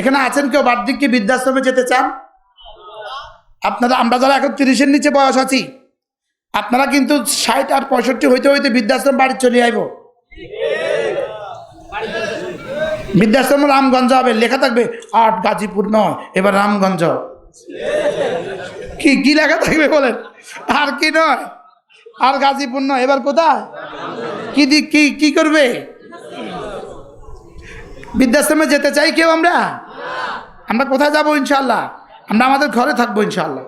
এখানে আছেন কেউ? বার্ধক্যে বৃদ্ধাশ্রমে যেতে চান? আপনারা, আমরা যারা এখন তিরিশের নিচে বয়স আছি, আপনারা কিন্তু ষাট আর পঁয়ষট্টি হইতে হইতে বৃদ্ধাশ্রম বাড়ি চলে আইব। বৃদ্ধাশ্রম রামগঞ্জ হবে, লেখা থাকবে, আট গাজীপুর নয়, এবার রামগঞ্জ। কি কি লেখা থাকবে বলেন? আর কি নয়? আর গাজীপুর নয়, এবার কোথায়? কি কি কি করবে? বৃদ্ধাশ্রমে যেতে চাই কেউ আমরা? আমরা কোথায় যাব ইনশাল্লাহ আমরা আমাদের ঘরে থাকব ইনশাল্লাহ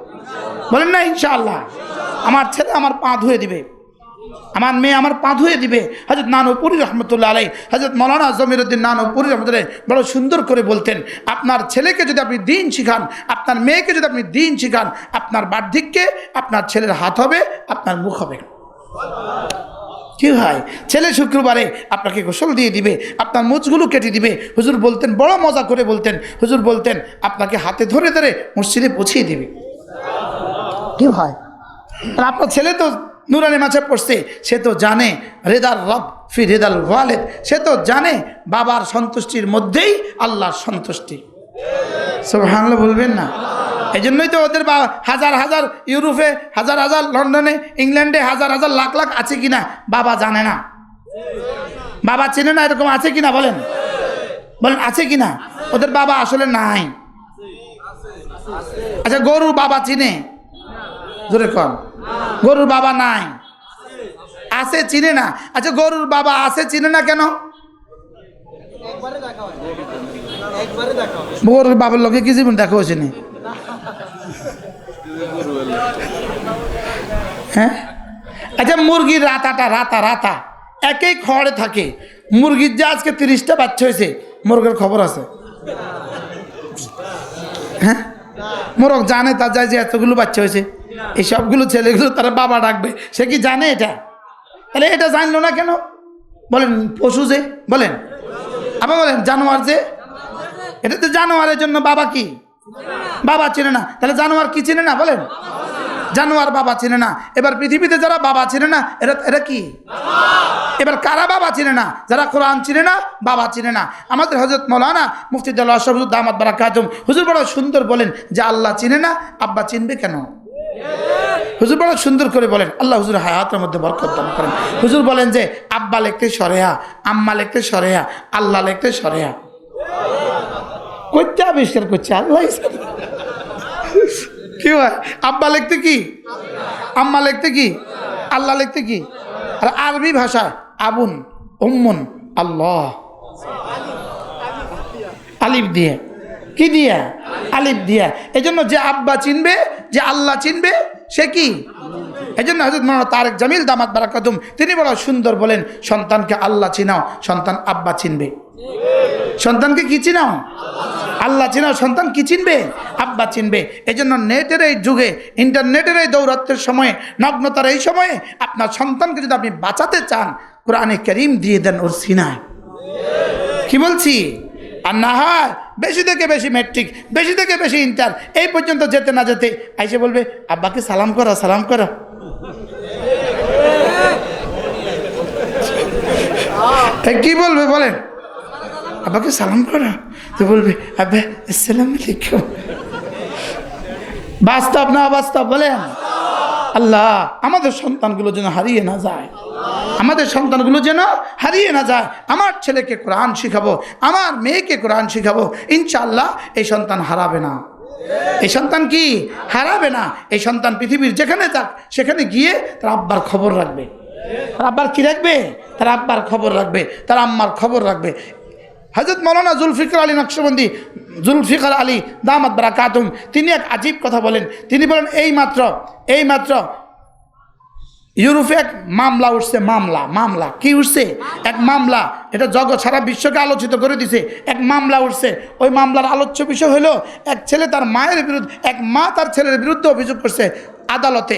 বলেন না ইনশাল্লাহ আমার ছেলে আমার পা ধুয়ে দিবে। আমার মেয়ে আমার পা ধুয়ে দিবে। হজরত নানপুরি রহমতুল্লাহ আলাই হজরত মৌলানা জমিরুদ্দিন নানপুরি রহমতুল্লাহ বড় সুন্দর করে বলতেন, আপনার ছেলেকে যদি আপনি দিন শিখান, আপনার মেয়েকে যদি আপনি দিন শিখান, আপনার বার্ধক্যে আপনার ছেলের হাত হবে, আপনার মুখ হবে। কি হয়? ছেলে শুক্রবারে আপনাকে গোসল দিয়ে দিবে, আপনার মুচগুলো কেটে দিবে। হুজুর বলতেন, বড় মজা করে বলতেন, হুজুর বলতেন, আপনাকে হাতে ধরে ধরে মসজিদে পৌঁছিয়ে দিবে। কি হয়? আপনার ছেলে তো নুরানি মাছে পড়ছে, সে তো জানে রেদার রব ফি রেদাল ওয়ালেদ, সে তো জানে বাবার সন্তুষ্টির মধ্যেই আল্লাহর সন্তুষ্টি। সব সুবহানাল্লাহ বলবেন না? এই জন্যই তো ওদের বা হাজার হাজার ইউরোপে হাজার হাজার লন্ডনে ইংল্যান্ডে হাজার হাজার লাখ লাখ আছে কিনা বাবা জানে না। বাবা চেনে না এরকম আছে কিনা বলেন? বলেন আছে কিনা? ওদের বাবা আসলে নাই। আচ্ছা গরুর বাবা চিনে? জোরে কন। গরুর বাবা নাই। আছে চিনে না। আচ্ছা গরুর বাবা আছে চিনে না কেন? গরুর বাবার লোকে কি জীবন দেখা হয়েছে নি? হ্যাঁ? আচ্ছা মুরগির রাতাটা, রাতা রাতা। একই খড়ে থাকে। মুরগির যে আজকে তিরিশটা বাচ্চা হয়েছে, মুরগের খবর আছে? হ্যাঁ? মোরগ জানে তার যায় যে এতগুলো বাচ্চা হয়েছে। এই সবগুলো ছেলেগুলো তারা বাবা ডাকবে। সে কি জানে এটা? তাহলে এটা জানলো না কেন? বলেন, পশু যে, বলেন। আবার বলেন, জানোয়ার যে? এটা তো জানোয়ারের জন্য বাবা কি? বাবা চেনে না। তাহলে জানোয়ার কি চেনে না বলেন? জানোয়ার বাবা চেনে না। এবার পৃথিবীতে যারা বাবা চেনে না, এরা এরা কি? এবার কারা বাবা চিনে না? যারা কোরআন চিনে না, বাবা চিনে না। আমাদের হজরত মৌলানা মুফতিদুল্লাহ আশরাফুল বারা কাজম হুজুর বড় সুন্দর বলেন যে আল্লাহ চিনে না, আব্বা চিনবে কেন? হুজুর বড় সুন্দর করে বলেন, আল্লাহ হুজুর হায়াতের মধ্যে বরকত করেন। হুজুর বলেন যে, আব্বা লিখতে সরেয়া, আম্মা লিখতে সরেয়া, আল্লাহ লিখতে সরেয়া। করতে আবিষ্কার করছে, আল্লাহ কি হয়? আব্বা লিখতে কি? আম্মা লিখতে কি? আল্লাহ লিখতে কি? আর আরবি ভাষায় আবুন, উম্মুন, আল্লাহ। আলিফ দিয়ে। কি দিয়া? আলিফ দিয়া। এই জন্য যে আব্বা চিনবে, যে আল্লাহ চিনবে, সে কি? এই জন্য হজরত মৌলানা তারেক জামিল দামাত বারাকাতুম, তিনি বড় সুন্দর বলেন, সন্তানকে আল্লাহ চিনাও, সন্তান আব্বা চিনবে। সন্তানকে কি চিনাও? আল্লাহ চিনাও সন্তান কি চিনবে? আব্বা চিনবে। এই জন্য নেটের এই যুগে, ইন্টারনেটের এই দৌরাত্মের সময়ে, নগ্নতার এই সময়ে আপনার সন্তানকে যদি আপনি বাঁচাতে চান, কোরআনে করিম দিয়ে দেন ওর সিনায়। কি বলছি? আর না হয় বেশি থেকে বেশি ম্যাট্রিক বেশি থেকে বেশি ইন্টার এই পর্যন্ত যেতে না যেতে আইসে বলবে, আব্বাকে সালাম করো সালাম করো। কি বলবে বলেন? আব্বাকে সালাম করো। তো বলবে? আব্বা, আসসালাম বাস্তব না অবাস্তব বলেন? আল্লাহ, আমাদের সন্তানগুলো যেন হারিয়ে না যায়। আমাদের সন্তানগুলো যেন হারিয়ে না যায়। আমার ছেলেকে কোরআন শিখাবো, আমার মেয়েকে কোরআন শিখাবো, ইনশাআল্লাহ এই সন্তান হারাবে না। এই সন্তান কি? হারাবে না। এই সন্তান পৃথিবীর যেখানে যাক সেখানে গিয়ে তার আব্বার খবর রাখবে। তার আব্বার কি রাখবে? তার আব্বার খবর রাখবে, তার আম্মার খবর রাখবে। হজরত মৌলানা জুলফিকর আলী নকশবন্দি, জুলফিকর আলী দামাত বারাকাতুম, তিনি এক আজীব কথা বলেন। তিনি বলেন এই মাত্র এই মাত্র ইউরোপে এক মামলা উঠছে, মামলা মামলা। কি উঠছে? এক মামলা। এটা জগৎ সারা বিশ্বকে আলোচিত করে দিছে। এক মামলা উঠছে। ওই মামলার আলোচ্য বিষয় হলো, এক ছেলে তার মায়ের বিরুদ্ধে, এক মা তার ছেলের বিরুদ্ধে অভিযোগ করছে আদালতে।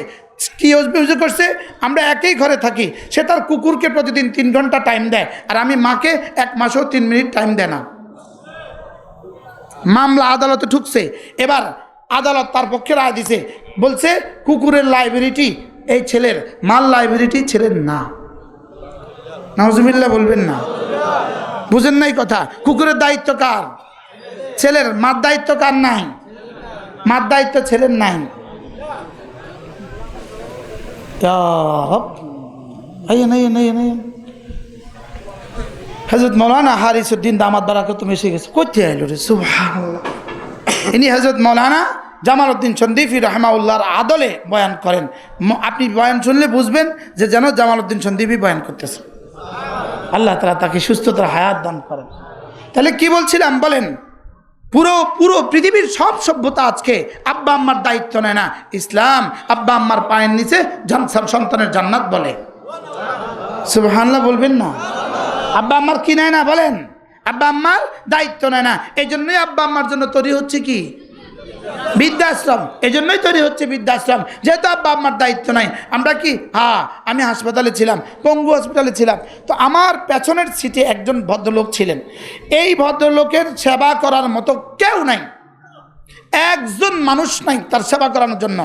কি অভিযোগ করছে? আমরা একই ঘরে থাকি, সে তার কুকুরকে প্রতিদিন তিন ঘণ্টা টাইম দেয়, আর আমি মাকে এক মাসেও তিন মিনিট টাইম দেয় না। মামলা আদালতে ঠুকছে এবার আদালত তার পক্ষে রায় দিছে, বলছে কুকুরের লাইব্রেরিটি এই ছেলের, মাল লাইব্রেরিটি ছেলের না। নাউজুবিল্লাহ বলবেন না। বুঝেন নাই কথা, কুকুরের দায়িত্ব কার? ছেলের মার দায়িত্ব কার নাই? মার দায়িত্ব ছেলের নাই। ইয়া রব। আইয়েন আইয়েন আইয়েন আইয়েন। হজরত মৌলানা হারিসুদ্দিন দামাত বারাকে তুমি এসে গেছে। কোথায় আইলো রে, সুবহানাল্লাহ। ইনি হজরত মৌলানা জামাল উদ্দিন সন্দীফি রহমাউল্লাহর আদলে বয়ান করেন। আপনি বয়ান শুনলে বুঝবেন যে যেন জামাল উদ্দিন সন্দীপই বয়ান করতেছে। আল্লাহ তালা তাকে সুস্থতার হায়াত দান করেন। তাহলে কি বলছিলাম বলেন? পুরো পুরো পৃথিবীর সব সভ্যতা আজকে আব্বা আম্মার দায়িত্ব নেয় না। ইসলাম আব্বা আম্মার পায়ের নিচে সন্তানের জান্নাত বলে। সুবহানাল্লাহ বলবেন না? আব্বা আম্মার কি নেয় না বলেন? আব্বা আম্মার দায়িত্ব নেয় না। এই জন্যই আব্বা আম্মার জন্য তৈরি হচ্ছে কি? বৃদ্ধাশ্রম। এই জন্যই তৈরি হচ্ছে বৃদ্ধাশ্রম। যেহেতু আব্বা আম্মার দায়িত্ব নাই, আমরা কি? হ্যাঁ আমি হাসপাতালে ছিলাম, পঙ্গু হসপিটালে ছিলাম। তো আমার পেছনের সিটে একজন ভদ্রলোক ছিলেন। এই ভদ্রলোকের সেবা করার মতো কেউ নাই। একজন মানুষ নাই তার সেবা করানোর জন্য।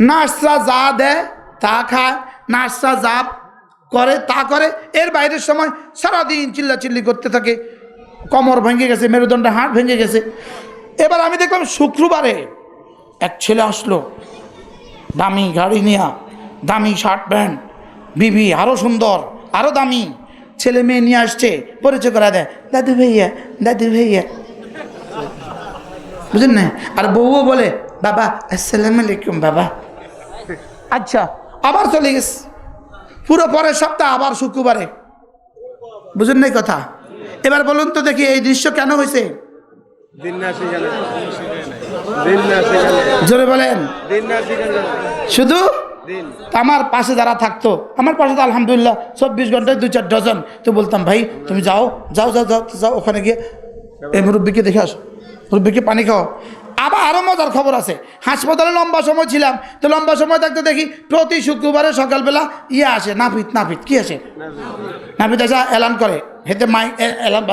নার্সরা যা দেয়, তা খায়, নার্সরা যা করে, তা করে। এর বাইরের সময় সারাদিন চিল্লাচিল্লি করতে থাকে। কমর ভেঙে গেছে মেরুদণ্ড হাড় ভেঙে গেছে। এবার আমি দেখলাম শুক্রবারে এক ছেলে আসলো। দামি গাড়ি নিয়া, দামি শার্ট প্যান্ট বিবি আরও সুন্দর আরও দামি। ছেলে মেয়ে নিয়ে আসছে, পরিচয় করা দেয়, দাদু ভাইয়া দাদু ভাইয়া। বুঝলেন না? আর বউও বলে, বাবা, আসসালামু আলাইকুম, বাবা। আচ্ছা আবার চলে গেছে। পুরো পরের সপ্তাহ আবার শুক্রবারে। বুঝলেন নাই কথা? এবার বলুন তো দেখি এই দৃশ্য কেন হয়েছে? জোরে বলেন। শুধু? আমার পাশে যারা থাকতো আমার পাশে তো আলহামদুলিল্লাহ চব্বিশ ঘন্টায় দু চার ডজন। তো বলতাম ভাই তুমি যাও যাও যাও যাও যাও ওখানে গিয়ে। এই মুরব্বীকে দেখে আসো। মুরব্বীকে পানি খাও। আবার আরও মজার খবর আছে। হাসপাতালে লম্বা সময় ছিলাম। তো লম্বা সময় থাকতে দেখি প্রতি শুক্রবারে সকালবেলা ইয়ে আসে নাপিত নাপিত। কি আসে? নাপিত। আসা এলান করে। হেতে মাই এলান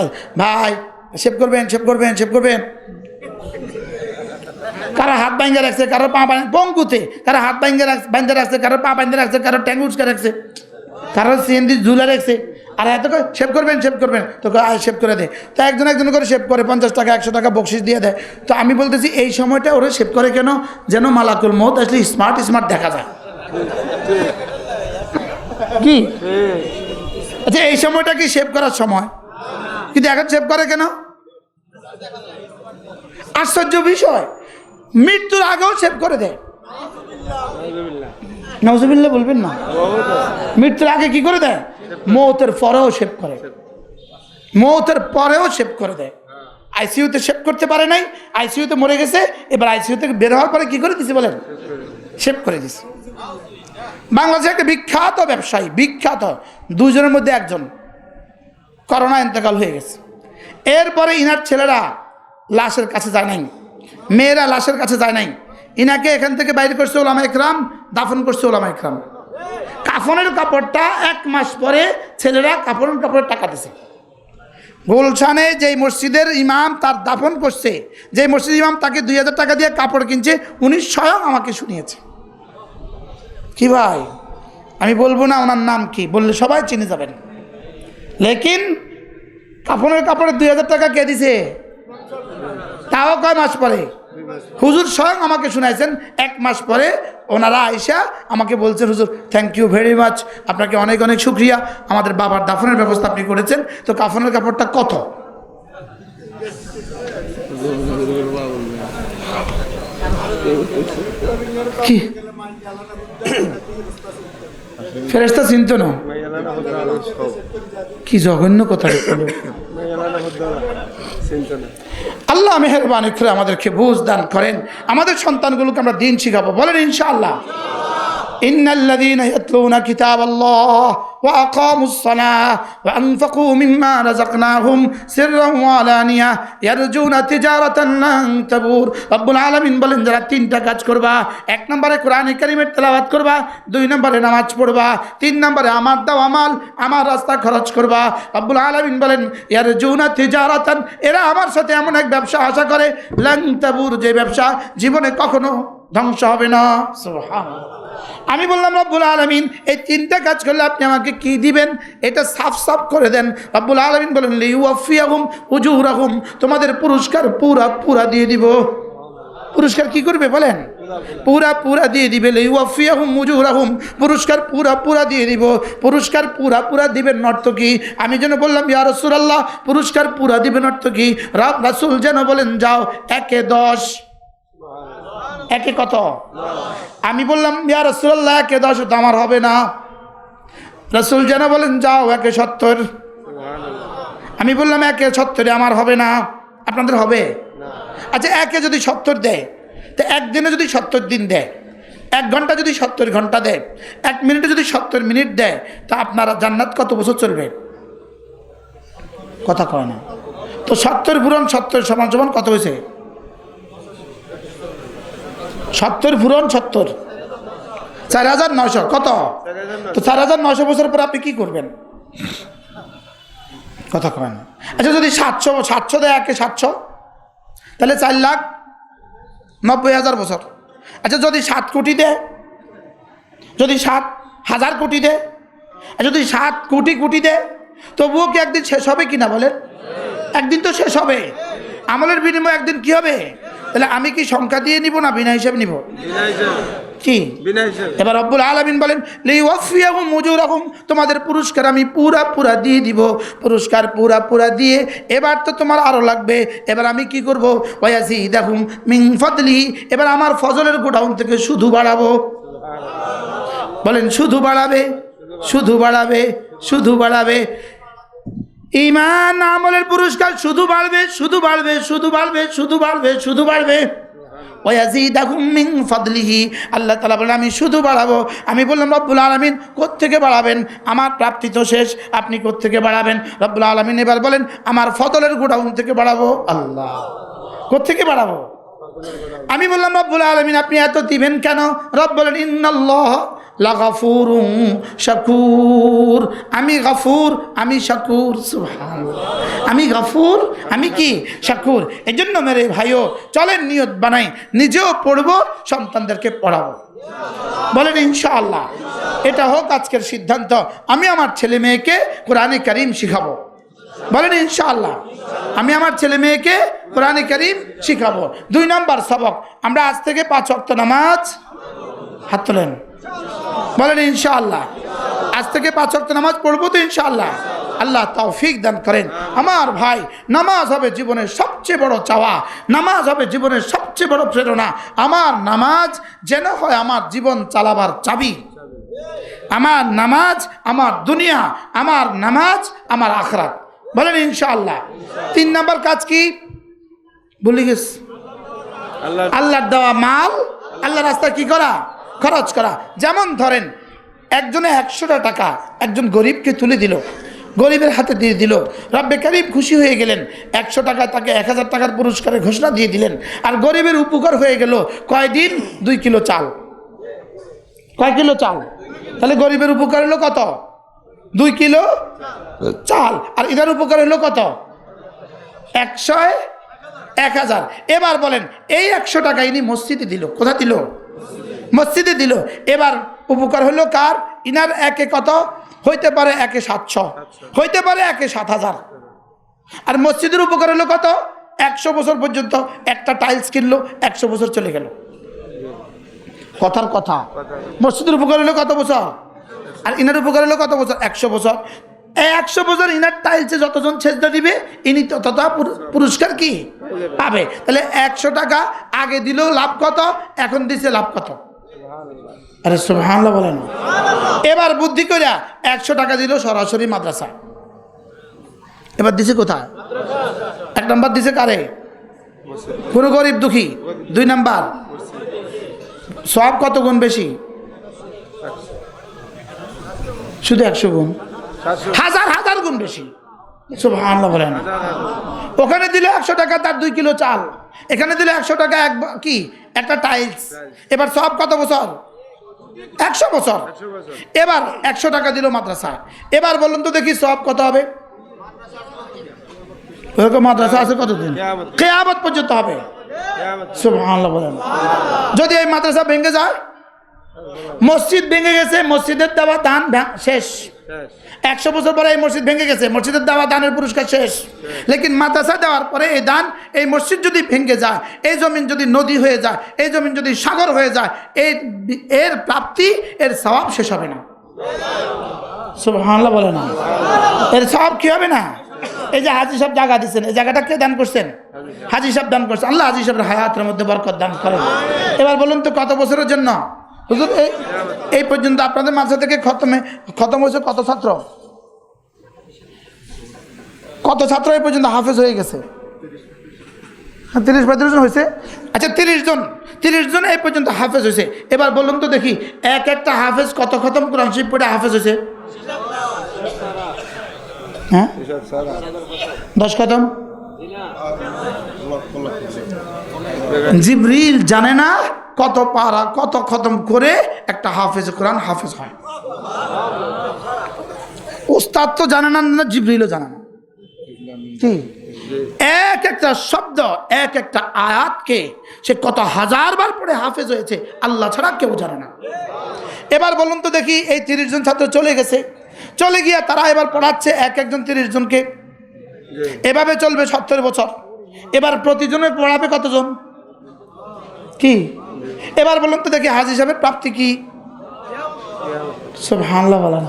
ভাই সেভ করবেন সেভ করবেন সেভ করবেন। কারও হাত বাইঙ্গে রাখছে, কারও পা বাইন কারও হাত বাইঙ্গে রাখছে বাইন্ধে রাখছে, কারও পা বাইন্ধে রাখছে, কারও ট্যাঙ্ক উচকে রাখছে। কারও সিএনজি ঝুলে রাখছে। আর এত সেভ করবেন সেভ করবেন। তো সেভ করে দেয় তো একজন একজন করে সেভ করে, পঞ্চাশ টাকা, একশো টাকা বকশিস দিয়ে দেয়। তো আমি বলতেছি, এই সময়টা ওরা সেভ করে কেন? যেন মালাকুল মত আসলে স্মার্ট স্মার্ট দেখা যায়। কি? আচ্ছা এই সময়টা কি সেভ করার সময়? কিন্তু এখন সেভ করে কেন? আশ্চর্য বিষয়। মৃত্যুর আগেও সেভ করে দেয়। নজবিল্লা বলবেন না? মৃত্যুর আগে কি করে দেয়? মৌতের পরেও সেভ করে। মৌতের পরেও সেভ করে দেয়। আইসিইউতে সেভ করতে পারে নাই আইসিইউতে মরে গেছে, এবার আইসিইউ থেকে বের হওয়ার পরে কি করে দিছে বলেন? সেভ করে দিছে। বাংলাদেশে একটা বিখ্যাত ব্যবসায়ী, বিখ্যাত, দুজনের মধ্যে একজন। করোনা ইন্তেকাল হয়ে গেছে। এরপরে ইনার ছেলেরা লাশের কাছে যায় নাই। মেয়েরা লাশের কাছে যায় নাই। ইনাকে এখান থেকে বাইরে করছে ওলামা একরাম, দাফন করছে ওলামা একরাম। কাফনের কাপড়টা এক মাস পরে ছেলেরা কাপড়ের কাপড়ের টাকা দিছে। গুলশানে যেই মসজিদের ইমাম তার দাফন করছে যে মসজিদ ইমাম তাকে দুই হাজার টাকা দিয়ে কাপড় কিনছে, উনি স্বয়ং আমাকে শুনিয়েছে। কি ভাই? আমি বলব না ওনার নাম কি, বললে সবাই চিনে যাবেন। লেকিন কাপড়ের কাপড়ে দুই হাজার টাকা কে দিছে? তাও কয় মাস পরে? হুজুর স্বয়ং আমাকে শুনাইছেন, এক মাস পরে ওনারা আইসা আমাকে বলছেন, হুজুর থ্যাংক ইউ ভেরি মাচ আপনাকে অনেক অনেক শুক্রিয়া, আমাদের বাবার দাফনের ব্যবস্থা আপনি করেছেন, তো কাফনের কাপড়টা কত? কি? ফেরেস্তা চিনত না? কি জঘন্য কথা আল্লাহ মেহরবানি করে আমাদেরকে বুঝ দান করেন। আমাদের সন্তানগুলোকে আমরা দিন শিখাবো। বলেন ইনশাআল্লাহ। إن الذين يتلون كتاب الله وأقاموا الصلاة وأنفقوا مما رزقناهم سرا وعلانية يرجون تجارة لن تبور رب العالمين বলেন যারা তিনটা কাজ করবা এক নম্বরে কোরআনে কারিমের তেলাওয়াত করবা দুই নম্বরে নামাজ পড়বা তিন নম্বরে আমার দাও আমাল আমার রাস্তা খরচ করবা রব্বুল আলামিন বলেন ইয়ার জুনা তিজারাতান এরা আমার সাথে এমন এক ব্যবসা আশা করে লং তাবুর যে ব্যবসা জীবনে কখনো ধ্বংস হবে না সুবহানাল্লাহ। আমি বললাম, রব্বুল আলমিন, এই তিনটা কাজ করলে আপনি আমাকে কি দিবেন? এটা সাফ সাফ করে দেন। রব্বুল আলমিন বলেন লিউফিয়াহুম উজুরাহুম তোমাদের পুরস্কার পুরা পুরা দিয়ে দিব। পুরস্কার কি করবে বলেন? পুরা পুরা দিয়ে দিবে লিউফিয়াহুম উজুরাহুম পুরস্কার পুরা পুরা দিয়ে দিব। পুরস্কার পুরা পুরা দিবেন নর্তকী আমি যেন বললাম, ইয়া রসুল আল্লাহ পুরস্কার পুরা দিবেন নর্তকী রাব রাসূল যেন বলেন, যাও, একে দশ। একে কত? আমি বললাম, ইয়া রসুল্লাহ একে দশ, তো আমার হবে না। রসুল যেন বলেন, যাও, একে সত্তর। আমি বললাম, একে সত্তরে আমার হবে না। আপনাদের হবে? আচ্ছা একে যদি সত্তর দেয়, তো একদিনে যদি সত্তর দিন দেয়, এক ঘণ্টা যদি সত্তর ঘণ্টা দেয়, এক মিনিটে যদি সত্তর মিনিট দেয়, তা আপনারা জান্নাত কত বছর চলবে? কথা কয় না। তো সত্তর পূরণ সত্তর সমান সমান কত হয়েছে? সত্তর পূরণ সত্তর। চার হাজার নশো কত? তো চার হাজার নশো বছর পর আপনি কি করবেন? কথা কয় না আচ্ছা যদি সাতশো সাতশো দেয় একে সাতশো, তাহলে চার লাখ নব্বই হাজার বছর। আচ্ছা যদি সাত কোটি দেয়, যদি সাত হাজার কোটি দেয় যদি সাত কোটি কোটি দেয়, তবুও কি একদিন শেষ হবে কি না বলেন? একদিন তো শেষ হবে। আমলের বিনিময়ে একদিন কি হবে? তাহলে আমি কি সংখ্যা দিয়ে নিব না বিনা হিসাবে নিব? কি? এবার রব্বুল আলমিন বলেন লিওয়াফিয়াহুম মুজুরাহুম তোমাদের পুরস্কার আমি পুরা পুরা দিয়ে দিব। পুরস্কার পুরা পুরা দিয়ে এবার তো তোমার আরও লাগবে। এবার আমি কি করব? ওয়াসি দেখুন মিং ফদলি। এবার আমার ফজলের গোডাউন থেকে শুধু বাড়াবো। বলেন শুধু বাড়াবে শুধু বাড়াবে শুধু বাড়াবে। ইমান আমলের পুরস্কার শুধু বাড়বে শুধু বাড়বে শুধু বাড়বে শুধু বাড়বে শুধু বাড়বে। আল্লাহ তাআলা বলেন, আমি শুধু বাড়াবো। আমি বললাম, রব্বুল আলামিন কোত্থেকে বাড়াবেন? আমার প্রাপ্তি তো শেষ। আপনি কোত্থেকে বাড়াবেন? রব্বুল আলামিন এবার বলেন, আমার ফদলের গোডাউন থেকে বাড়াবো। আল্লাহ। কোত্থেকে বাড়াবো? আমি বললাম, রব্বুল আলমিন, আপনি এত দিবেন কেন? রব বলেন, ইন্নাল্লাহ শাকুর। আমি গাফুর, আমি শাকুর। আমি গাফুর, আমি কি? শাকুর। এই জন্য মেরে ভাইও, চলেন নিয়ত বানাই, নিজেও পড়ব, সন্তানদেরকে পড়াবো। বলেন ইনশাআল্লাহ। এটা হোক আজকের সিদ্ধান্ত। আমি আমার ছেলে মেয়েকে কোরআনে করিম শিখাবো। বলেন ইনশাআল্লাহ। আমি আমার ছেলে মেয়েকে কোরআনে করিম শিখাবো। দুই নম্বর সবক। আমরা আজ থেকে পাঁচ অক্ত নামাজ হাত তোলেন। বলেন ইনশাআল্লাহ। আজ থেকে পাঁচ অক্ত নামাজ পড়ব তো ইনশাআল্লাহ। আল্লাহ তৌফিক দান করেন। আমার ভাই নামাজ হবে জীবনের সবচেয়ে বড় চাওয়া। নামাজ হবে জীবনের সবচেয়ে বড় প্রেরণা। আমার নামাজ যেন হয় আমার জীবন চালাবার চাবি। আমার নামাজ আমার দুনিয়া আমার নামাজ আমার আখরাত। বলেন ইনশাআল্লাহ। তিন নম্বর কাজ কি? গেছ আল্লাহ আল্লাহর দেওয়া মাল। আল্লাহ রাস্তা কি করা? খরচ করা। যেমন ধরেন, একজনে একশোটা টাকা একজন গরিবকে তুলে দিল, গরিবের হাতে দিয়ে দিল, রব্বে কারিম খুশি হয়ে গেলেন, একশো টাকা তাকে এক হাজার টাকার পুরস্কারের ঘোষণা দিয়ে দিলেন, আর গরিবের উপকার হয়ে গেল কয়দিন? দুই কিলো চাল। কয় কিলো চাল? তাহলে গরিবের উপকার হলো কত? দুই কিলো চাল। আর ইধার উপকার হলো কত? একশো এক হাজার। এবার বলেন, এই একশো টাকা ইনি মসজিদে দিল কোথা দিল? মসজিদে দিল। এবার উপকার হলো কার? ইনার একে কত? হইতে পারে একে সাতশো। হইতে পারে একে সাত হাজার। আর মসজিদের উপকার হলো কত? একশো বছর পর্যন্ত একটা টাইলস কিনলো, একশো বছর চলে গেল। কথার কথা। মসজিদের উপকার হলো কত বছর? আর ইনার উপকার হলো কত বছর? একশো বছর। একশো বছর ইনার টাইলসে যতজন ছেজদা দিবে, ইনি ততটা পুরস্কার কি? পাবে। তাহলে একশো টাকা আগে দিলেও লাভ কত? এখন দিছে লাভ কত? আরে সুবহানাল্লাহ বলেন। এবার বুদ্ধি করিয়া একশো টাকা দিল সরাসরি মাদ্রাসা। এবার দিছে কোথায়? এক নম্বর দিছে কারে? কোনো গরিব দুঃখী? দুই নাম্বার। সব কত গুণ বেশি? শুধু একশো গুণ। হাজার হাজার গুণ বেশি। সুবহানাল্লাহ বলেন। ওখানে দিলে একশো টাকা, তার দুই কিলো চাল। এখানে দিলে একশো টাকা এক কি? একটা টাইলস এবার সব কত বছর? একশো বছর। এবার একশো টাকা দিল মাদ্রাসা। এবার বলুন তো দেখি সব কত হবে? ওরকম মাদ্রাসা আছে কতদিন। কেয়ামত। পর্যন্ত হবে। যদি এই মাদ্রাসা ভেঙে যায় মসজিদ ভেঙে গেছে মসজিদের দেওয়া দান শেষ। একশো বছর পরে এই মসজিদ ভেঙে গেছে মসজিদের দেওয়া দানের পুরস্কার শেষ। লেকিন মাদ্রাসা দেওয়ার পরে এই দান এই মসজিদ যদি ভেঙে যায় এই জমিন যদি নদী হয়ে যায় এই জমিন যদি সাগর হয়ে যায় এই এর প্রাপ্তি এর স্বভাব শেষ হবে না। সুবহানাল্লাহ বলে না। এর সব কি হবে না? এই যে হাজি সাহেব জায়গা দিচ্ছেন এই জায়গাটা কে দান করছেন? হাজি সাহেব। দান করছেন। আল্লাহ হাজি সাহেবের হায়াতের মধ্যে বরকত দান করেন। এবার বলুন তো কত বছরের জন্য? হুজুর এই এই পর্যন্ত আপনাদের মাঝে থেকে খতমে খতম হয়েছে কত ছাত্র? কত ছাত্র এই পর্যন্ত হাফেজ হয়ে গেছে? হ্যাঁ, তিরিশ পঁয়ত্রিশ জন হয়েছে? আচ্ছা তিরিশ জন তিরিশ জন এই পর্যন্ত হাফেজ হয়েছে। এবার বলুন তো দেখি এক একটা হাফেজ কত খতম? কোরআন শরীফ পড়ে হাফেজ হয়েছে? হ্যাঁ? দশ খতম? জিবরিল জানে না? কত পারা, কত খতম করে একটা হাফেজ কোরআন হাফেজ হয়। ওস্তাদ তো জানে না না জিবরিলও জানে না। এক একটা শব্দ, এক একটা আয়াতকে সে কত হাজার বার পরে হাফেজ হয়েছে, আল্লাহ ছাড়া কেউ জানে না। এবার বলুন তো দেখি, এই তিরিশ জন ছাত্র চলে গেছে। চলে গিয়ে তারা এবার পড়াচ্ছে এক একজন তিরিশ জনকে। এভাবে চলবে সত্তর বছর। এবার প্রতিজনের পড়াবে কতজন? কি? এবার বলুন তো দেখি হাজি সাহেবের প্রাপ্তি কি? সব হামলা বলেন।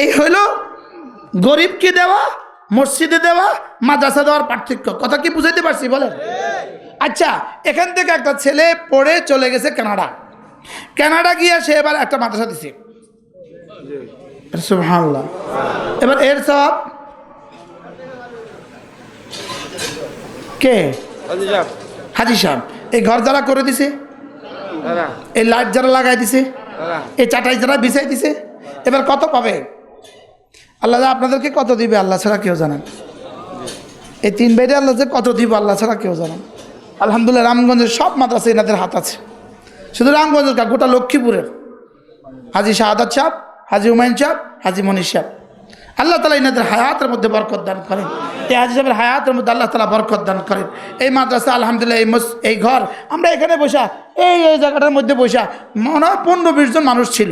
এই হইল গরিবকে দেওয়া মসজিদে দেওয়া মাদ্রাসা দেওয়ার পার্থক্য। কথা কি বুঝাইতে পারছি বলেন? আচ্ছা এখান থেকে একটা ছেলে পড়ে চলে গেছে কানাডা। কানাডা গিয়ে সে এবার একটা মাদ্রাসা দিছে। সুবহানাল্লাহ। এবার এর সব কে? হাজি সাহেব। এই ঘর যারা করে দিছে। এই লাইট যারা লাগাই দিছে। এই চাটাই যারা বিছাই দিছে। এবার কত পাবে? আল্লাহ আপনাদেরকে কত দিবে আল্লাহ ছাড়া কেউ জানেন এই তিন বেডে আল্লাহ যে কত দিবে আল্লাহ ছাড়া কেউ জানেন আলহামদুলিল্লাহ রামগঞ্জের সব মাদ্রাসা এনাদের হাত আছে। শুধু রামগঞ্জের গোটা লক্ষ্মীপুরের। হাজি শাহাদাত সাহ হাজি হুমায়ুন সাহ হাজি মনীষ সাহ আল্লাহ তালা এনাদের হায়াতের মধ্যে বরকত দান করেন। এই হাজি হায়াতের মধ্যে আল্লাহ তালা বরকত দান করেন। এই মাদ্রাসা, আলহামদুলিল্লাহ, এই এই ঘর, আমরা এখানে বসা, এই এই জায়গাটার মধ্যে বসা, মনে হয় পনেরো বিশ জন মানুষ ছিল।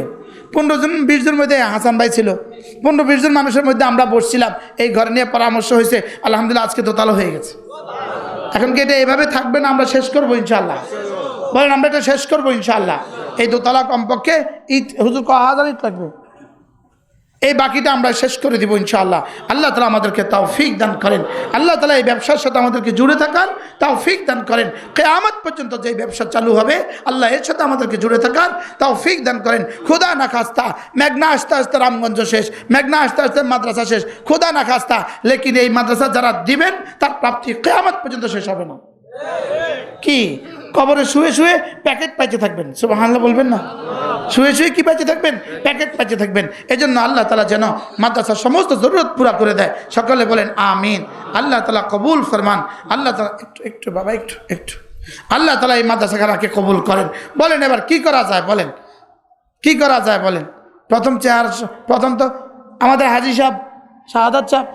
পনেরো জন, বিশ জনের মধ্যে হাসান ভাই ছিল। পনেরো বিশ জন মানুষের মধ্যে আমরা বসছিলাম। এই ঘর নিয়ে পরামর্শ হয়েছে। আলহামদুলিল্লাহ, আজকে দোতলা হয়ে গেছে। এখন কি এটা এভাবে থাকবে না আমরা শেষ করব ইনশাল্লাহ বলেন, আমরা এটা শেষ করব ইনশাল্লাহ এই দোতলা কমপক্ষে ঈদ হুজুর ক হাজার লাগবে? এই বাকিটা আমরা শেষ করে দিব ইনশাআল্লাহ। আল্লাহ তালা আমাদেরকে তাও ফিক দান করেন। আল্লাহ তালা এই ব্যবসার সাথে আমাদেরকে জুড়ে থাকার তাও ফিক দান করেন। কেয়ামত পর্যন্ত যে ব্যবসা চালু হবে, আল্লাহ এর সাথে আমাদেরকে জুড়ে থাকার তাও ফিক দান করেন। খুদা না খাস্তা, মেঘনা আস্তে আস্তে রামগঞ্জ শেষ, মেঘনা আস্তে আস্তে মাদ্রাসা শেষ। খুদা না খাস্তা, লেকিন এই মাদ্রাসা যারা দিবেন, তার প্রাপ্তি কেয়ামত পর্যন্ত শেষ হবে না। কি? কবরে শুয়ে শুয়ে প্যাকেট পাইতে থাকবেন। সুবহানাল্লাহ বলবেন না? শুয়ে শুয়ে কি পাইতে থাকবেন? প্যাকেট পাইতে থাকবেন। এই জন্য আল্লাহ তালা যেন মাদ্রাসার সমস্ত জরুরত পুরা করে দেয়। সকলে বলেন, আমিন। আল্লাহ তালা কবুল ফরমান। আল্লাহ তালা একটু একটু, বাবা, একটু একটু। আল্লাহ তালা এই মাদ্রাসা মাদ্রাসাখানাকে কবুল করেন। বলেন এবার, কি করা যায় বলেন? কি করা যায় বলেন? প্রথম চেয়ার, প্রথম তো আমাদের হাজি সাহেব, শাহাদাত সাহেব,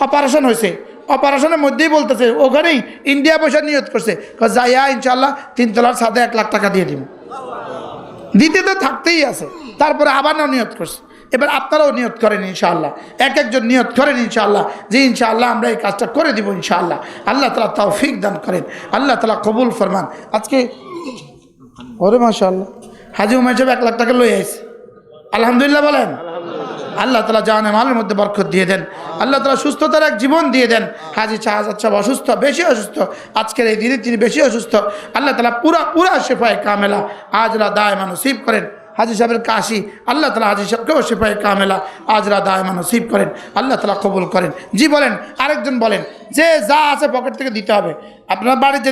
অপারেশন হয়েছে। অপারেশনের মধ্যেই বলতেছে, ওখানেই ইন্ডিয়া পয়সা নিয়ত করছে। যাইয়া ইনশাল্লাহ তিনতলার সাথে এক লাখ টাকা দিয়ে দিব। দিতে তো থাকতেই আছে, তারপরে আবার না করছে। এবার আপনারাও নিয়ত করেন ইনশাআল্লাহ, এক একজন নিয়ত করেন ইনশাআল্লাহ, যে ইনশাআল্লাহ আমরা এই কাজটা করে দিব ইনশাআল্লাহ। আল্লাহ তালা তাও ফিক দান করেন, আল্লাহ তালা কবুল ফরমান। আজকে ওরে মাশাআল্লাহ, হাজি উমাই সাহেব এক লাখ টাকা লই আইছে। আলহামদুলিল্লাহ বলেন। আল্লাহ তালা জানে মালের মধ্যে বরকত দিয়ে দেন। আল্লাহ তালা সুস্থতার এক জীবন দিয়ে দেন। হাজি শাহজাদ সাহেব অসুস্থ, বেশি অসুস্থ। আজকের এই দিনে তিনি বেশি অসুস্থ। আল্লাহ তালা পুরা পুরা শেফায় কামেলা। আজরা দায় নসিব করেন। হাজি সাহেবের কাশি, আল্লাহ তালা হাজি সাহেবকেও শেফায় কামেলা। আজরা দায় নসিব করেন। আল্লাহ তালা কবুল করেন। জি বলেন, আরেকজন বলেন, যে যা আছে পকেট থেকে দিতে হবে। আপনার বাড়িতে